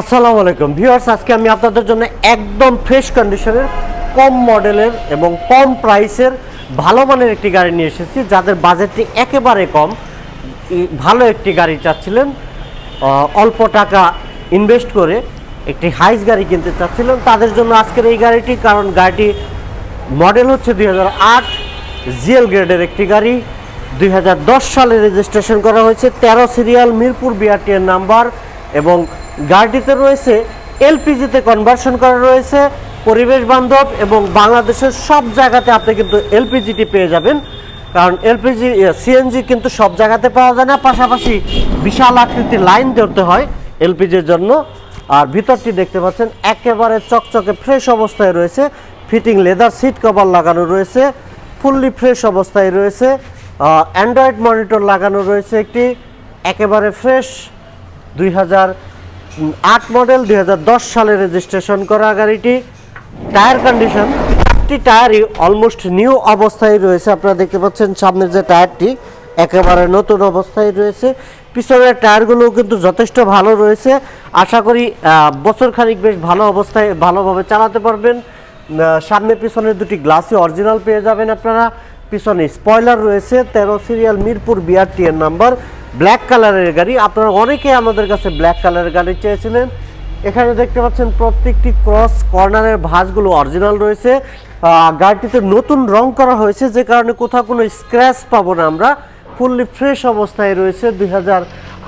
আসসালামু আলাইকুম। ভিউয়ার্স, আজকে আমি আপনাদের জন্য একদম ফ্রেশ কন্ডিশনের কম মডেলের এবং কম প্রাইসের ভালো মানের একটি গাড়ি নিয়ে এসেছি, যাদের বাজেটটি একেবারে কম। ভালো একটি গাড়ি চাচ্ছিলেন অল্প টাকা ইনভেস্ট করে একটি হাইস গাড়ি কিনতে চাচ্ছিলেন। তাদের জন্য আজকের এই গাড়িটি, কারণ গাড়িটি মডেল হচ্ছে দুই হাজার আট জিএল গ্রেডের একটি গাড়ি। দুই হাজার দশ সালে রেজিস্ট্রেশন করা হয়েছে, তেরো সিরিয়াল মিরপুর বিআরটিএর নাম্বার এবং গাড়িটিতে রয়েছে এলপিজিতে কনভার্সন করা রয়েছে, পরিবেশ বান্ধব এবং বাংলাদেশের সব জায়গাতে আপনি কিন্তু এলপিজিটি পেয়ে যাবেন। কারণ এলপিজি সিএনজি কিন্তু সব জায়গাতে পাওয়া যায় না, পাশাপাশি বিশাল আকৃতির লাইন ধরতে হয় এলপিজির জন্য। আর ভিতরটি দেখতে পাচ্ছেন, একেবারে চকচকে ফ্রেশ অবস্থায় রয়েছে ফিটিং লেদার সিট কভার লাগানো রয়েছে ফুললি ফ্রেশ অবস্থায় রয়েছে অ্যান্ড্রয়েড মনিটর লাগানো রয়েছে একটি, একেবারে ফ্রেশ দুই হাজার আট মডেল দু হাজার দশ সালে রেজিস্ট্রেশন করা গাড়িটি। টায়ার কন্ডিশন চারটি টায়ারই অলমোস্ট নিউ অবস্থায় রয়েছে। আপনারা দেখতে পাচ্ছেন সামনের যে টায়ারটি একেবারে নতুন অবস্থায় রয়েছে। পিছনের টায়ারগুলোও কিন্তু যথেষ্ট ভালো রয়েছে। আশা করি বছর খানিক বেশ ভালো অবস্থায় ভালোভাবে চালাতে পারবেন। সামনে পিছনের দুটি গ্লাসই অরিজিনাল পেয়ে যাবেন আপনারা। পিছনে স্পয়লার রয়েছে, তেরো সিরিয়াল মিরপুর বিআরটি এর নাম্বার ব্ল্যাক কালারের গাড়ি। আপনারা অনেকে আমাদের কাছে ব্ল্যাক কালারের গাড়ি চেয়েছিলেন। এখানে দেখতে পাচ্ছেন প্রত্যেকটি ক্রস কর্নারের ভাঁজগুলো অরিজিনাল রয়েছে। গাড়িটিতে নতুন রং করা হয়েছে, যে কারণে কোথাও কোনো স্ক্র্যাচ পাবো না আমরা। ফুললি ফ্রেশ অবস্থায় রয়েছে দুই হাজার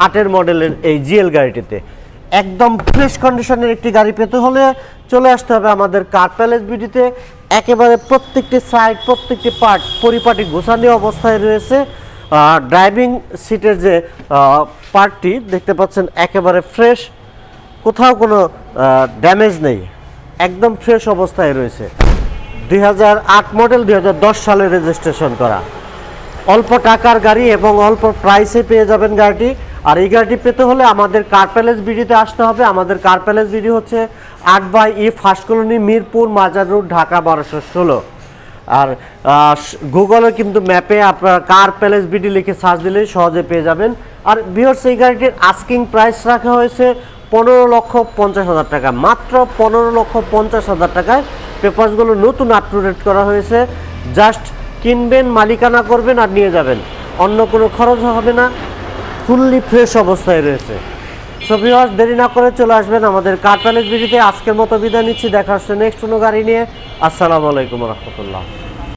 আটের মডেলের এই জিএল গাড়িটিতে। একদম ফ্রেশ কন্ডিশনের একটি গাড়ি পেতে হলে চলে আসতে হবে আমাদের কার প্যালেস বিডিতে একেবারে প্রত্যেকটি সাইড প্রত্যেকটি পার্ট পরিপাটি গোছানো অবস্থায় রয়েছে। ড্রাইভিং সিটের যে পার্টটি দেখতে পাচ্ছেন একেবারে ফ্রেশ কোথাও কোনো ড্যামেজ নেই, একদম ফ্রেশ অবস্থায় রয়েছে। দুই হাজার আট মডেল দুই হাজার দশ সালে রেজিস্ট্রেশন করা। অল্প টাকার গাড়ি এবং অল্প প্রাইসে পেয়ে যাবেন গাড়িটি। আর এই গাড়িটি পেতে হলে আমাদের কার প্যালেস বিডিতে আসতে হবে। আমাদের কার প্যালেস বিডি হচ্ছে আট by E first colony Mirpur Mazar road, Dhaka বারোশো ষোলো। আর গুগলে কিন্তু ম্যাপে আপনার কার প্যালেস বিডি লিখে সার্চ দিলে সহজে পেয়ে যাবেন। আর বিহর্স এই গাড়িটির আস্কিং প্রাইস রাখা হয়েছে পনেরো লক্ষ পঞ্চাশ হাজার টাকা। মাত্র পনেরো লক্ষ পঞ্চাশ হাজার টাকায় পেপারসগুলো নতুন আপ টু ডেট করা হয়েছে। জাস্ট কিনবেন, মালিকানা করবেন আর নিয়ে যাবেন। অন্য কোনো খরচ হবে না। ফুললি ফ্রেশ অবস্থায় রয়েছে। সো দেরি না করে চলে আসবেন আমাদের কার প্যালেস বিডিতে আজকের মতো বিদায় নিচ্ছি, দেখা হচ্ছে নেক্সট কোনো গাড়ি নিয়ে। আসসালামু আলাইকুম রহমতুল্লাহ।